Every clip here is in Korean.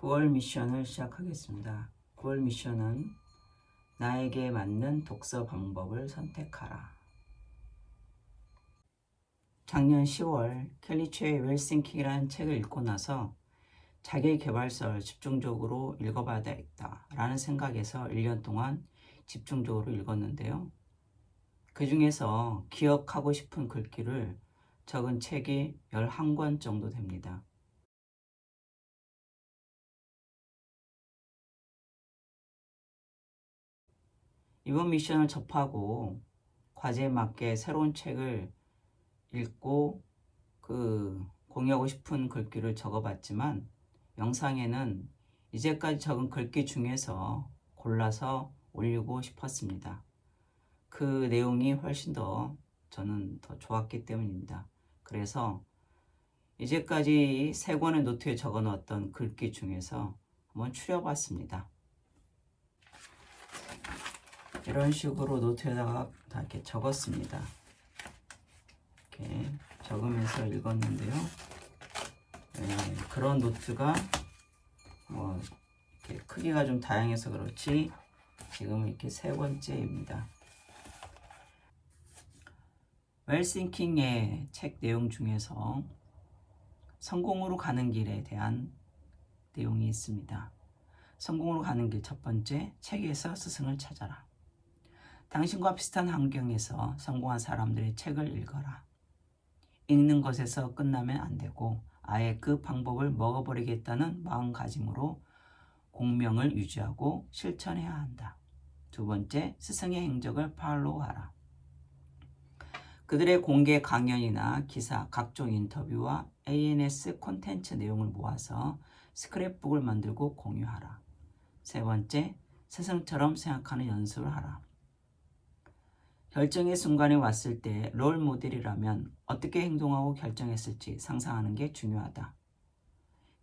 9월 미션을 시작하겠습니다. 9월 미션은 나에게 맞는 독서 방법을 선택하라. 작년 10월 켈리체의 웰싱킹이라는 책을 읽고 나서 자기 개발서를 집중적으로 읽어봐야 되겠다 라는 생각에서 1년 동안 집중적으로 읽었는데요. 그 중에서 기억하고 싶은 글귀를 적은 책이 11권 정도 됩니다. 이번 미션을 접하고 과제에 맞게 새로운 책을 읽고 그 공유하고 싶은 글귀를 적어봤지만 영상에는 이제까지 적은 글귀 중에서 골라서 올리고 싶었습니다. 그 내용이 훨씬 더 저는 더 좋았기 때문입니다. 그래서 이제까지 세 권의 노트에 적어 놓았던 글귀 중에서 한번 추려봤습니다. 이런 식으로 노트에다가 다 이렇게 적었습니다. 이렇게 적으면서 읽었는데요. 네, 그런 노트가 뭐 크기가 좀 다양해서 그렇지 지금 이렇게 세 번째입니다. 웰싱킹의 책 내용 중에서 성공으로 가는 길에 대한 내용이 있습니다. 성공으로 가는 길 첫 번째, 책에서 스승을 찾아라. 당신과 비슷한 환경에서 성공한 사람들의 책을 읽어라. 읽는 것에서 끝나면 안 되고 아예 그 방법을 먹어버리겠다는 마음가짐으로 공명을 유지하고 실천해야 한다. 두 번째, 스승의 행적을 팔로우하라. 그들의 공개 강연이나 기사, 각종 인터뷰와 ANS 콘텐츠 내용을 모아서 스크랩북을 만들고 공유하라. 세 번째, 스승처럼 생각하는 연습을 하라. 결정의 순간이 왔을 때 롤 모델이라면 어떻게 행동하고 결정했을지 상상하는 게 중요하다.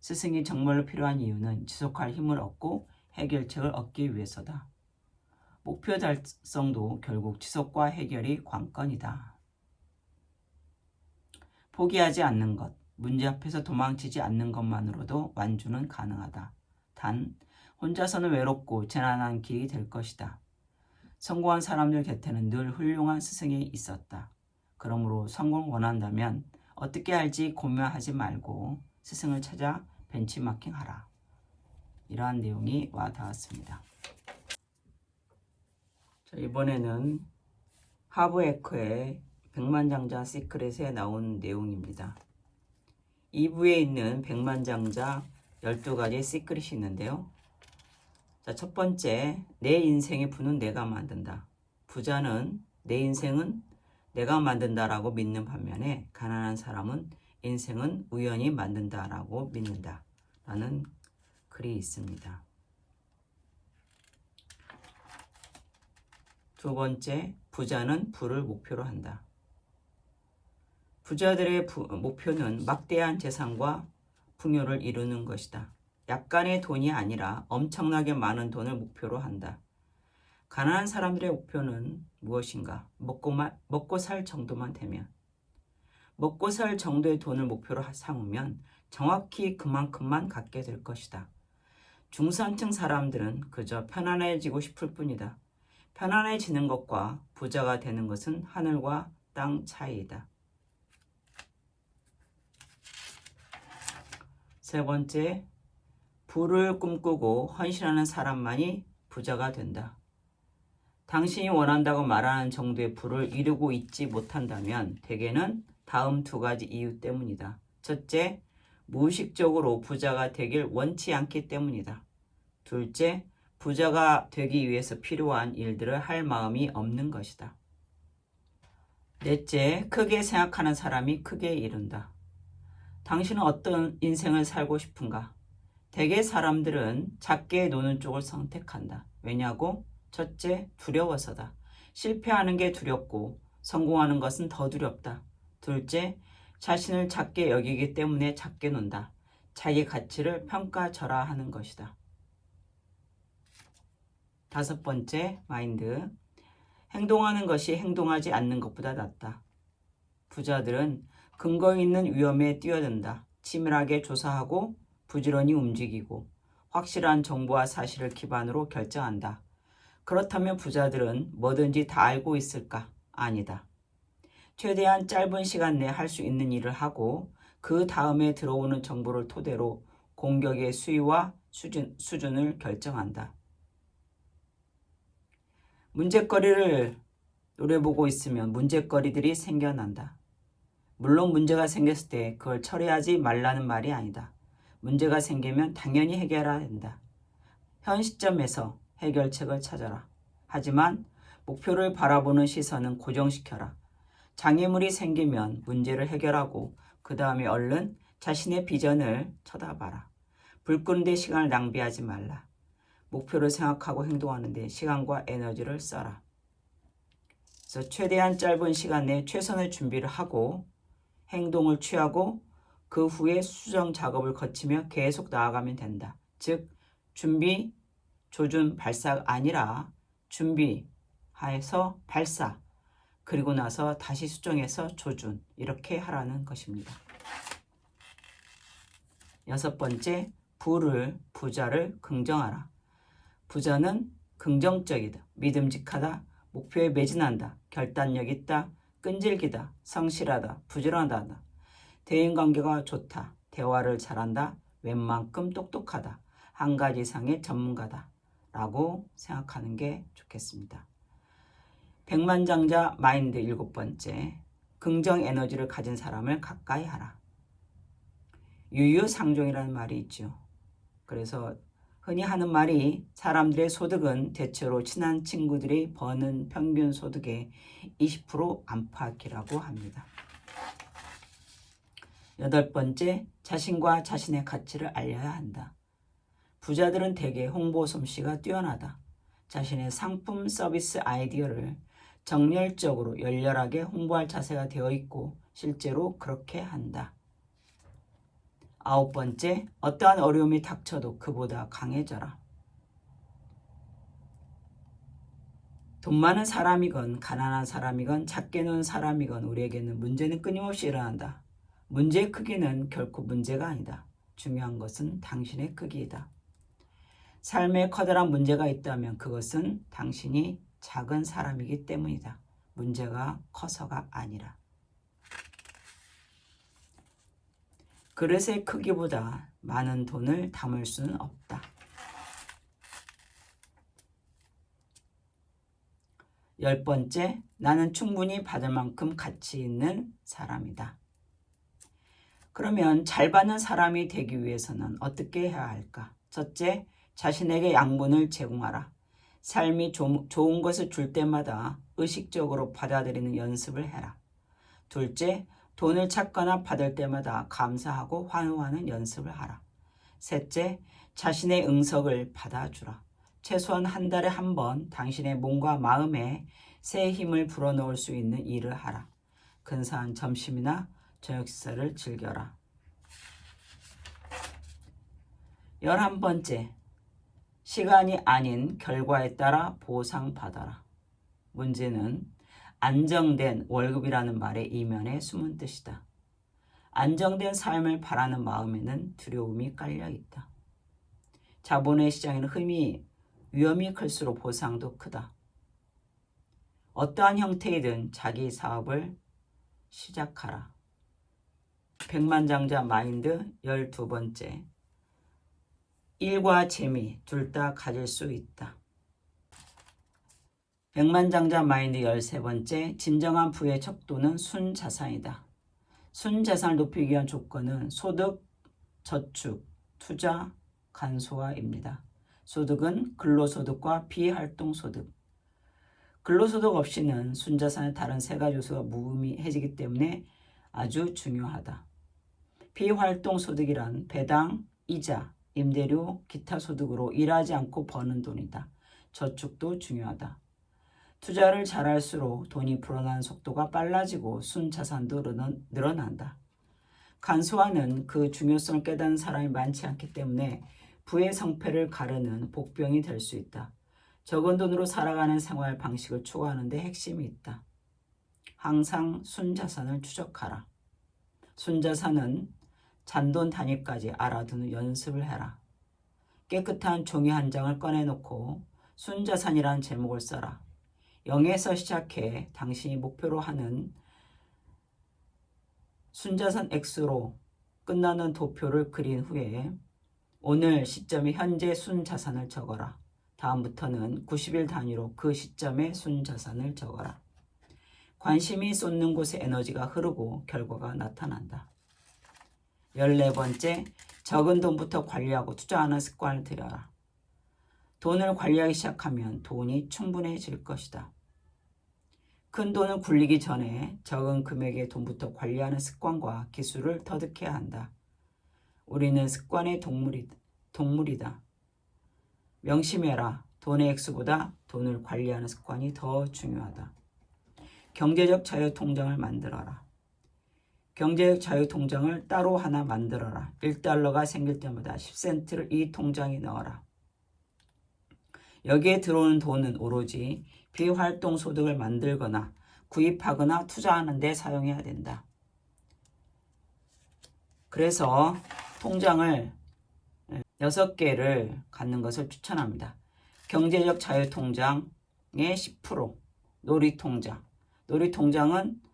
스승이 정말로 필요한 이유는 지속할 힘을 얻고 해결책을 얻기 위해서다. 목표 달성도 결국 지속과 해결이 관건이다. 포기하지 않는 것, 문제 앞에서 도망치지 않는 것만으로도 완주는 가능하다. 단, 혼자서는 외롭고 재난한 길이 될 것이다. 성공한 사람들 곁에는 늘 훌륭한 스승이 있었다. 그러므로 성공을 원한다면 어떻게 할지 고민하지 말고 스승을 찾아 벤치마킹하라. 이러한 내용이 와 닿았습니다. 자, 이번에는 하브에커의 백만장자 시크릿에 나온 내용입니다. 2부에 있는 백만장자 12가지 시크릿이 있는데요. 자, 첫 번째, 내 인생의 부는 내가 만든다. 부자는 내 인생은 내가 만든다라고 믿는 반면에 가난한 사람은 인생은 우연히 만든다라고 믿는다. 라는 글이 있습니다. 두 번째, 부자는 부를 목표로 한다. 부자들의 부, 목표는 막대한 재산과 풍요를 이루는 것이다. 약간의 돈이 아니라 엄청나게 많은 돈을 목표로 한다. 가난한 사람들의 목표는 무엇인가? 먹고, 마, 먹고 살 정도만 되면. 먹고 살 정도의 돈을 목표로 삼으면 정확히 그만큼만 갖게 될 것이다. 중산층 사람들은 그저 편안해지고 싶을 뿐이다. 편안해지는 것과 부자가 되는 것은 하늘과 땅 차이이다. 세 번째, 부를 꿈꾸고 헌신하는 사람만이 부자가 된다. 당신이 원한다고 말하는 정도의 부를 이루고 있지 못한다면 대개는 다음 두 가지 이유 때문이다. 첫째, 무의식적으로 부자가 되길 원치 않기 때문이다. 둘째, 부자가 되기 위해서 필요한 일들을 할 마음이 없는 것이다. 넷째, 크게 생각하는 사람이 크게 이룬다. 당신은 어떤 인생을 살고 싶은가? 대개 사람들은 작게 노는 쪽을 선택한다. 왜냐고? 첫째, 두려워서다. 실패하는 게 두렵고 성공하는 것은 더 두렵다. 둘째, 자신을 작게 여기기 때문에 작게 논다. 자기 가치를 평가절하하는 것이다. 다섯 번째, 마인드. 행동하는 것이 행동하지 않는 것보다 낫다. 부자들은 근거 있는 위험에 뛰어든다. 치밀하게 조사하고 부지런히 움직이고 확실한 정보와 사실을 기반으로 결정한다. 그렇다면 부자들은 뭐든지 다 알고 있을까? 아니다. 최대한 짧은 시간 내에 할 수 있는 일을 하고 그 다음에 들어오는 정보를 토대로 공격의 수위와 수준, 수준을 결정한다. 문제거리를 노려보고 있으면 문제거리들이 생겨난다. 물론 문제가 생겼을 때 그걸 처리하지 말라는 말이 아니다. 문제가 생기면 당연히 해결해야 한다. 현 시점에서 해결책을 찾아라. 하지만 목표를 바라보는 시선은 고정시켜라. 장애물이 생기면 문제를 해결하고 그 다음에 얼른 자신의 비전을 쳐다봐라. 불 끄는데 시간을 낭비하지 말라. 목표를 생각하고 행동하는데 시간과 에너지를 써라. 그래서 최대한 짧은 시간 내에 최선의 준비를 하고 행동을 취하고 그 후에 수정 작업을 거치며 계속 나아가면 된다. 즉 준비, 조준, 발사가 아니라 준비해서 발사, 그리고 나서 다시 수정해서 조준 이렇게 하라는 것입니다. 여섯 번째, 부를 부자를 긍정하라. 부자는 긍정적이다, 믿음직하다, 목표에 매진한다, 결단력 있다, 끈질기다, 성실하다, 부지런하다, 대인관계가 좋다, 대화를 잘한다, 웬만큼 똑똑하다, 한 가지 이상의 전문가다 라고 생각하는 게 좋겠습니다. 백만장자 마인드 일곱 번째, 긍정 에너지를 가진 사람을 가까이 하라. 유유상종이라는 말이 있죠. 그래서 흔히 하는 말이 사람들의 소득은 대체로 친한 친구들이 버는 평균 소득의 20% 안팎이라고 합니다. 여덟 번째, 자신과 자신의 가치를 알려야 한다. 부자들은 대개 홍보 솜씨가 뛰어나다. 자신의 상품 서비스 아이디어를 정열적으로 열렬하게 홍보할 자세가 되어 있고 실제로 그렇게 한다. 아홉 번째, 어떠한 어려움이 닥쳐도 그보다 강해져라. 돈 많은 사람이건 가난한 사람이건 작게 논 사람이건 우리에게는 문제는 끊임없이 일어난다. 문제의 크기는 결코 문제가 아니다. 중요한 것은 당신의 크기이다. 삶에 커다란 문제가 있다면 그것은 당신이 작은 사람이기 때문이다. 문제가 커서가 아니라. 그릇의 크기보다 많은 돈을 담을 수는 없다. 열 번째, 나는 충분히 받을 만큼 가치 있는 사람이다. 그러면 잘 받는 사람이 되기 위해서는 어떻게 해야 할까? 첫째, 자신에게 양분을 제공하라. 삶이 조, 좋은 것을 줄 때마다 의식적으로 받아들이는 연습을 해라. 둘째, 돈을 찾거나 받을 때마다 감사하고 환호하는 연습을 하라. 셋째, 자신의 응석을 받아주라. 최소한 한 달에 한 번 당신의 몸과 마음에 새 힘을 불어넣을 수 있는 일을 하라. 근사한 점심이나 저녁 식사를 즐겨라. 열한 번째, 시간이 아닌 결과에 따라 보상받아라. 문제는 안정된 월급이라는 말의 이면에 숨은 뜻이다. 안정된 삶을 바라는 마음에는 두려움이 깔려 있다. 자본의 시장에는 흠이 위험이 클수록 보상도 크다. 어떠한 형태이든 자기 사업을 시작하라. 백만장자 마인드 열두 번째. 일과 재미 둘 다 가질 수 있다. 백만장자 마인드 열세 번째. 진정한 부의 척도는 순자산이다. 순자산을 높이기 위한 조건은 소득, 저축, 투자, 간소화입니다. 소득은 근로소득과 비활동소득. 근로소득 없이는 순자산의 다른 세 가지 요소가 무의미해지기 때문에 아주 중요하다. 비활동 소득이란 배당, 이자, 임대료, 기타 소득으로 일하지 않고 버는 돈이다. 저축도 중요하다. 투자를 잘할수록 돈이 불어나는 속도가 빨라지고 순자산도 늘어난다. 간소화는 그 중요성을 깨닫는 사람이 많지 않기 때문에 부의 성패를 가르는 복병이 될 수 있다. 적은 돈으로 살아가는 생활 방식을 추구하는 데 핵심이 있다. 항상 순자산을 추적하라. 순자산은 잔돈 단위까지 알아두는 연습을 해라. 깨끗한 종이 한 장을 꺼내놓고 순자산이라는 제목을 써라. 0에서 시작해 당신이 목표로 하는 순자산 X로 끝나는 도표를 그린 후에 오늘 시점의 현재 순자산을 적어라. 다음부터는 90일 단위로 그 시점의 순자산을 적어라. 관심이 쏟는 곳에 에너지가 흐르고 결과가 나타난다. 14번째, 적은 돈부터 관리하고 투자하는 습관을 들여라. 돈을 관리하기 시작하면 돈이 충분해질 것이다. 큰 돈을 굴리기 전에 적은 금액의 돈부터 관리하는 습관과 기술을 터득해야 한다. 우리는 습관의 동물이, 동물이다. 명심해라. 돈의 액수보다 돈을 관리하는 습관이 더 중요하다. 경제적 자유 통장을 만들어라. 경제적 자유 통장을 따로 하나 만들어라. 1달러가 생길 때마다 10센트를 이 통장에 넣어라. 여기에 들어오는 돈은 오로지 비활동 소득을 만들거나 구입하거나 투자하는 데 사용해야 된다. 그래서 통장을 6개를 갖는 것을 추천합니다. 경제적 자유 통장의 10%, 놀이 통장. 놀이 통장은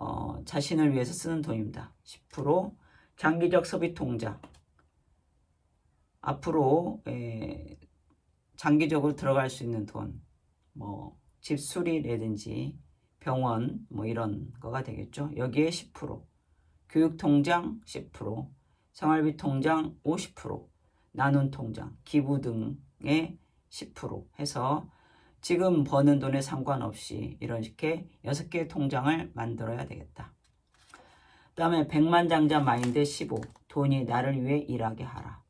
어, 자신을 위해서 쓰는 돈입니다. 10% 장기적 소비 통장. 앞으로 에, 장기적으로 들어갈 수 있는 돈, 뭐 집 수리라든지 병원 뭐 이런 거가 되겠죠. 여기에 10%, 교육 통장 10%, 생활비 통장 50%, 나눔 통장, 기부 등의 10% 해서 지금 버는 돈에 상관없이 식의 6개의 통장을 만들어야 되겠다. 그 다음에 백만장자 마인드 15. 돈이 나를 위해 일하게 하라.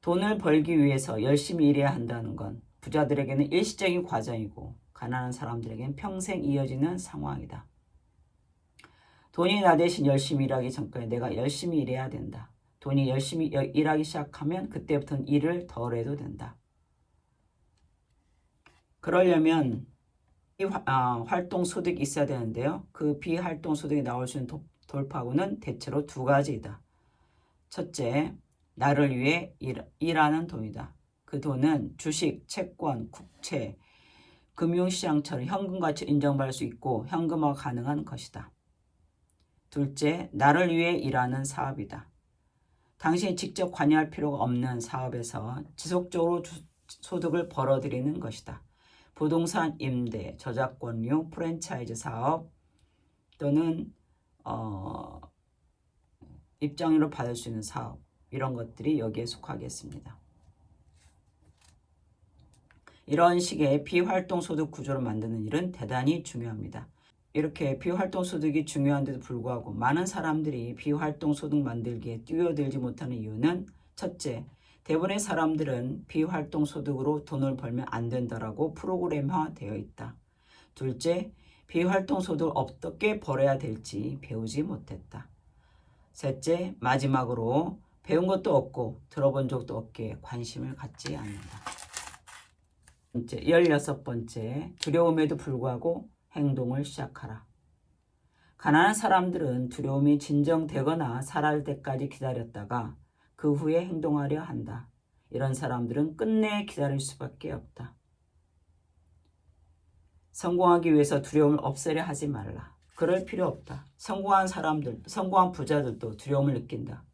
돈을 벌기 위해서 열심히 일해야 한다는 건 부자들에게는 일시적인 과정이고 가난한 사람들에게는 평생 이어지는 상황이다. 돈이 나 대신 열심히 일하기 전까지 내가 열심히 일해야 된다. 돈이 열심히 일하기 시작하면 그때부터는 일을 덜 해도 된다. 그러려면 이 아, 활동 소득이 있어야 되는데요. 그 비활동 소득이 나올 수 있는 도, 돌파구는 대체로 두 가지이다. 첫째, 나를 위해 일, 일하는 돈이다. 그 돈은 주식, 채권, 국채, 금융시장처럼 현금같이 인정받을 수 있고 현금화 가능한 것이다. 둘째, 나를 위해 일하는 사업이다. 당신이 직접 관여할 필요가 없는 사업에서 지속적으로 주, 소득을 벌어들이는 것이다. 부동산 임대, 저작권료, 프랜차이즈 사업 또는 어, 입장료로 받을 수 있는 사업 이런 것들이 여기에 속하겠습니다. 이런 식의 비활동 소득 구조를 만드는 일은 대단히 중요합니다. 이렇게 비활동 소득이 중요한데도 불구하고 많은 사람들이 비활동 소득 만들기에 뛰어들지 못하는 이유는 첫째, 대부분의 사람들은 비활동 소득으로 돈을 벌면 안 된다라고 프로그램화 되어 있다. 둘째, 비활동 소득을 어떻게 벌어야 될지 배우지 못했다. 셋째, 마지막으로 배운 것도 없고 들어본 적도 없기에 관심을 갖지 않는다. 번째, 16번째, 두려움에도 불구하고 행동을 시작하라. 가난한 사람들은 두려움이 진정되거나 사라질 때까지 기다렸다가 그 후에 행동하려 한다. 이런 사람들은 끝내 기다릴 수밖에 없다. 성공하기 위해서 두려움을 없애려 하지 말라. 그럴 필요 없다. 성공한 사람들, 성공한 부자들도 두려움을 느낀다.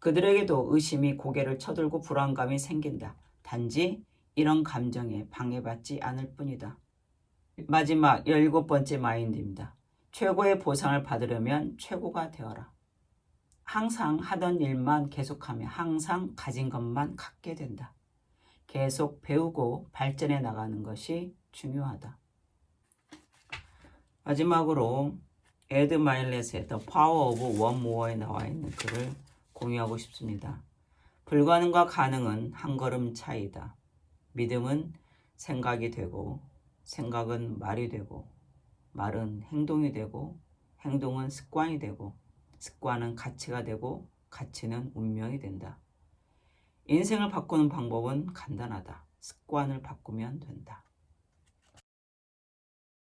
그들에게도 의심이 고개를 쳐들고 불안감이 생긴다. 단지 이런 감정에 방해받지 않을 뿐이다. 마지막 17번째 마인드입니다. 최고의 보상을 받으려면 최고가 되어라. 항상 하던 일만 계속하며 항상 가진 것만 갖게 된다. 계속 배우고 발전해 나가는 것이 중요하다. 마지막으로 에드 마일렛의 The Power of One More에 나와 있는 글을 공유하고 싶습니다. 불가능과 가능은 한 걸음 차이다. 믿음은 생각이 되고 생각은 말이 되고 말은 행동이 되고 행동은 습관이 되고 습관은 가치가 되고 가치는 운명이 된다. 인생을 바꾸는 방법은 간단하다. 습관을 바꾸면 된다.